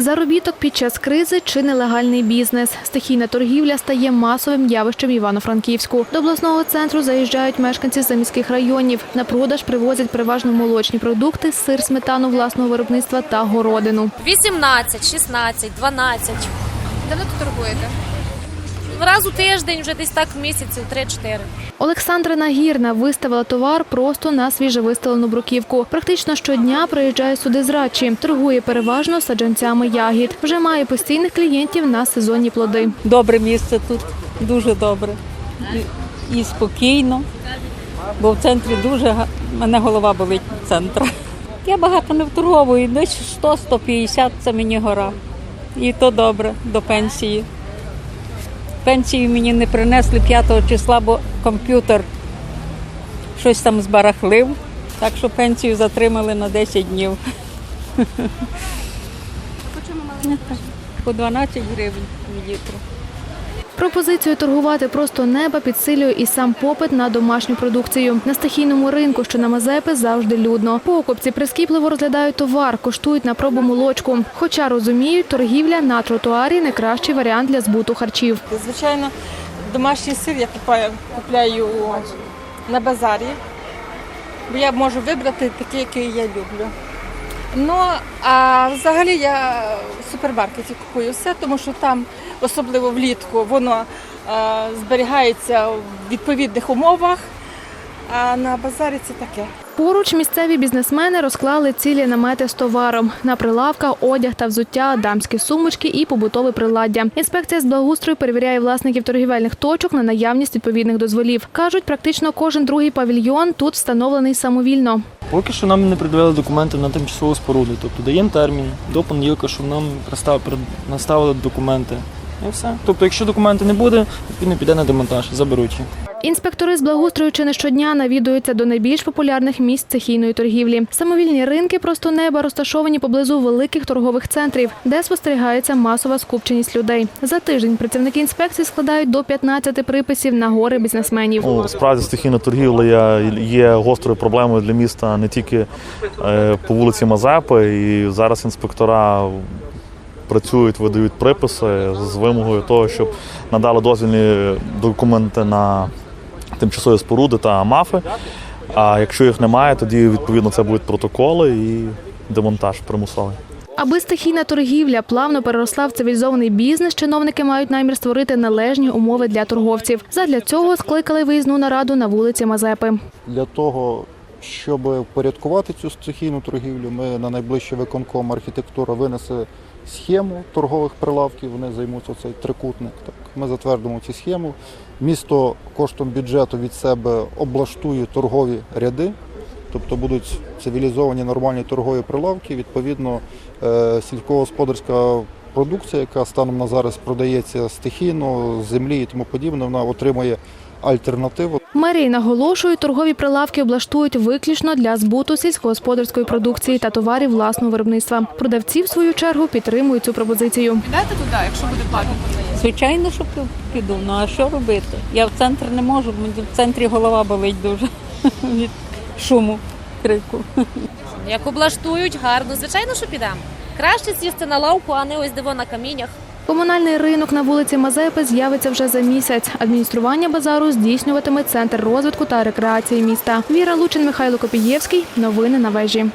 Заробіток під час кризи чи нелегальний бізнес. Стихійна торгівля стає масовим явищем Івано-Франківську. До обласного центру заїжджають мешканці заміських районів. На продаж привозять переважно молочні продукти, сир, сметану власного виробництва та городину. 18, 16, 12. Давно тут торгуєте? Раз у тиждень, вже десь так місяців 3-4. Олександра Нагірна виставила товар просто на свіжевиставлену бруківку. Практично щодня приїжджає сюди з Радчі. Торгує переважно саджанцями ягід. Вже має постійних клієнтів на сезонні плоди. Добре місце тут, дуже добре. І, спокійно, бо в центрі дуже мене голова болить від центру. Я багато не вторговую, десь 100-150 це мені гора. І то добре до пенсії. Пенсію мені не принесли 5 числа, бо комп'ютер щось там збарахлив, так що пенсію затримали на 10 днів. По 12 гривень в літру. Пропозицію торгувати просто неба підсилює і сам попит на домашню продукцію. На стихійному ринку, що на Мазепи, завжди людно. Покупці прискіпливо розглядають товар, коштують на пробу молочку. Хоча розуміють, торгівля на тротуарі не кращий варіант для збуту харчів. Звичайно, домашній сир я купаю, купляю на базарі, бо я можу вибрати такий, який я люблю. Ну, а взагалі я в супермаркеті купую все, тому що там, особливо влітку, воно е, зберігається в відповідних умовах, а на базарі це таке. Поруч місцеві бізнесмени розклали цілі намети з товаром. На прилавках одяг та взуття, дамські сумочки і побутове приладдя. Інспекція з благоустрою перевіряє власників торгівельних точок на наявність відповідних дозволів. Кажуть, практично кожен другий павільйон тут встановлений самовільно. Поки що нам не придавали документи на тимчасову споруду. Тобто даємо термін до понеділка, щоб нам наставили документи. І все. Тобто, якщо документи не буде, відповідно піде на демонтаж, заберуть їх. Інспектори з благоустрою чи не щодня навідуються до найбільш популярних місць стихійної торгівлі. Самовільні ринки просто неба розташовані поблизу великих торгових центрів, де спостерігається масова скупченість людей. За тиждень працівники інспекції складають до 15 приписів на гори бізнесменів. Ну, справді стихійна торгівля є, є гострою проблемою для міста не тільки е, по вулиці Мазепи, і зараз інспектора працюють, видають приписи з вимогою того, щоб надали дозвільні документи на тимчасові споруди та мафи. А якщо їх немає, тоді відповідно це будуть протоколи і демонтаж примусовий. Аби стихійна торгівля плавно переросла в цивілізований бізнес, чиновники мають намір створити належні умови для торговців. Задля цього скликали виїзну нараду на вулиці Мазепи. Для того, щоб впорядкувати цю стихійну торгівлю, ми на найближчий виконком архітектура винесе схему торгових прилавків. Вони займуться цей трикутник. Так, ми затвердимо цю схему. Місто коштом бюджету від себе облаштує торгові ряди. Тобто будуть цивілізовані нормальні торгові прилавки. Відповідно, е, сільськогосподарська продукція, яка станом на зараз продається стихійно землі і тому подібне, вона отримує альтернативу. Мерії наголошують, торгові прилавки облаштують виключно для збуту сільськогосподарської продукції та товарів власного виробництва. Продавці, в свою чергу, підтримують цю пропозицію. Підете туди, якщо буде платно? Звичайно, що піду. Ну а що робити? Я в центр не можу, мені в центрі голова болить дуже від шуму, крику. Як облаштують гарно, звичайно, що підемо. Краще сісти на лавку, а не ось диво на каміннях. Комунальний ринок на вулиці Мазепи з'явиться вже за місяць. Адміністрування базару здійснюватиме центр розвитку та рекреації міста. Віра Лучин, Михайло Копієвський. Новини на вежі.